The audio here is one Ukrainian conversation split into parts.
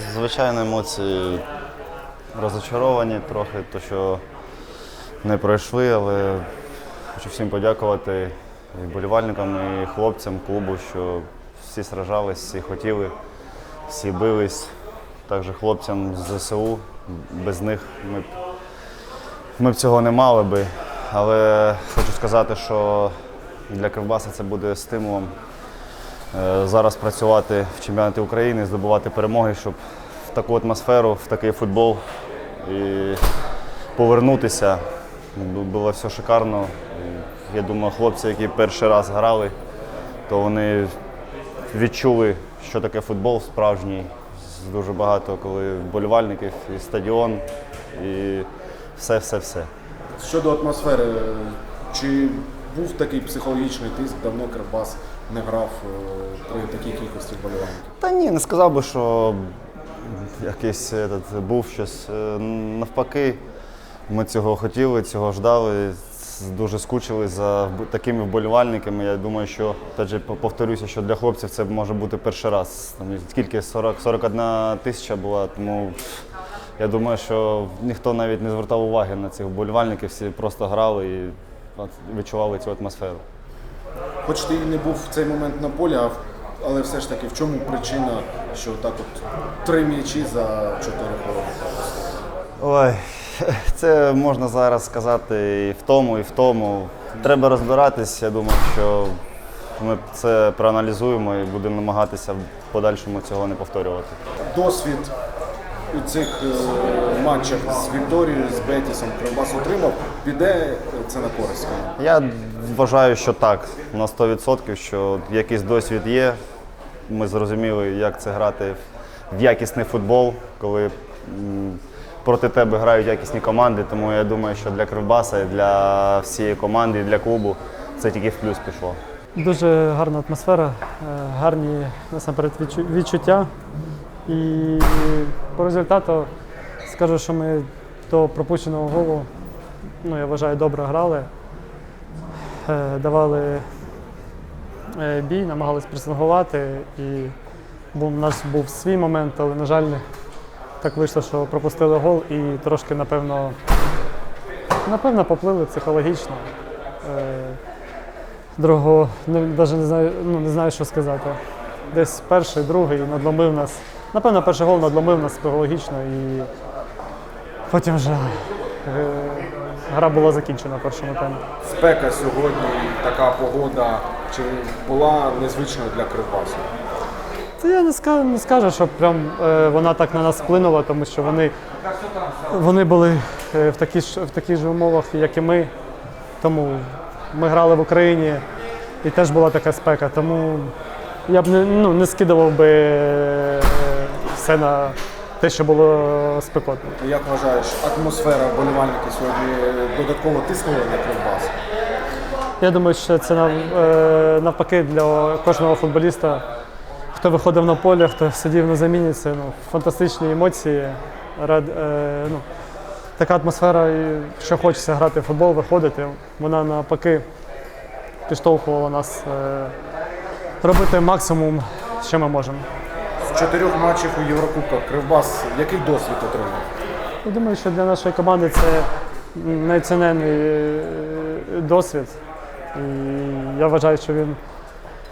Звичайно, емоції розочаровані трохи, то що не пройшли, але хочу всім подякувати і вболівальникам, і хлопцям клубу, що всі сражались, всі хотіли, всі бились. Також хлопцям з ЗСУ. Без них ми б, ми б цього не мали би. Але хочу сказати, що для Кривбаса це буде стимулом зараз працювати в чемпіонаті України, здобувати перемоги, щоб в таку атмосферу, в такий футбол і повернутися. Було все шикарно. Я думаю, хлопці, які перший раз грали, то вони відчули, що таке футбол справжній. Дуже багато коли вболівальників, і стадіон, і все-все-все. Щодо атмосфери, чи був такий психологічний тиск, давно Кривбас не грав е, при такій кількості вболівальників? Та ні, не сказав би, що якийсь этот, був щось. Е, Навпаки, ми цього хотіли, цього ждали, дуже скучили за такими вболівальниками. Я думаю, що опять же, повторюся, що для хлопців це може бути перший раз. Там скільки 40, 41 тисяча була, тому я думаю, що ніхто навіть не звертав уваги на цих вболівальників, всі просто грали і відчували цю атмосферу. Хоч ти і не був в цей момент на полі, а але все ж таки в чому причина, що так от три м'ячі за чотири хвилини? Ой, це можна зараз сказати і в тому, і в тому. Треба розбиратись. Я думаю, що ми це проаналізуємо і будемо намагатися в подальшому цього не повторювати. Досвід у цих е, матчах з Вікторією, з Бетісом Кривбас отримав, піде це на користь. Я вважаю, що так, на 100%, що якийсь досвід є. Ми зрозуміли, як це грати в якісний футбол, коли проти тебе грають якісні команди. Тому я думаю, що для Кривбаса, і для всієї команди, і для клубу це тільки в плюс пішло. Дуже гарна атмосфера, е, гарні насамперед відчу- відчуття. І по результату скажу, що ми до пропущеного голу, ну я вважаю, добре грали, Е, давали е, бій, намагались пресингувати. І у нас був свій момент, але, на жаль, так вийшло, що пропустили гол і трошки, напевно, напевно, поплили психологічно. Е, Другого навіть не знаю, ну, не знаю, що сказати. Десь перший, другий надломив нас. Напевно, перший гол надломив нас психологічно і потім вже е, гра була закінчена в першому таймі. Спека сьогодні, така погода, чи була незвичною для Кривбасу? Та я не скажу, не скажу, що прям е, вона так на нас вплинула, тому що вони, вони були е, в таких, ж- в таких же умовах, як і ми. Тому ми грали в Україні і теж була така спека. Тому я б не, ну, не скидував би е, все на те, що було спекотно. Як вважаєш, атмосфера вболівальники сьогодні додатково тиснула на Кривбас? Я думаю, що це е, навпаки для кожного футболіста, хто виходив на поле, хто сидів на заміні, це ну, фантастичні емоції. Рад, е, ну, така атмосфера, що хочеться грати в футбол, виходити. Вона навпаки підштовхувала нас е, робити максимум, що ми можемо. Чотирьох матчів у Єврокубках Кривбас який досвід отримав? Я думаю, що для нашої команди це найцінний е, досвід. І я вважаю, що він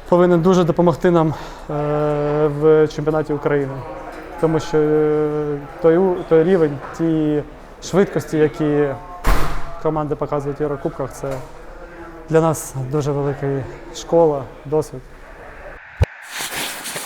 повинен дуже допомогти нам е, в чемпіонаті України. Тому що е, той, той рівень, ті швидкості, які команди показують в Єврокубках, це для нас дуже велика школа, досвід.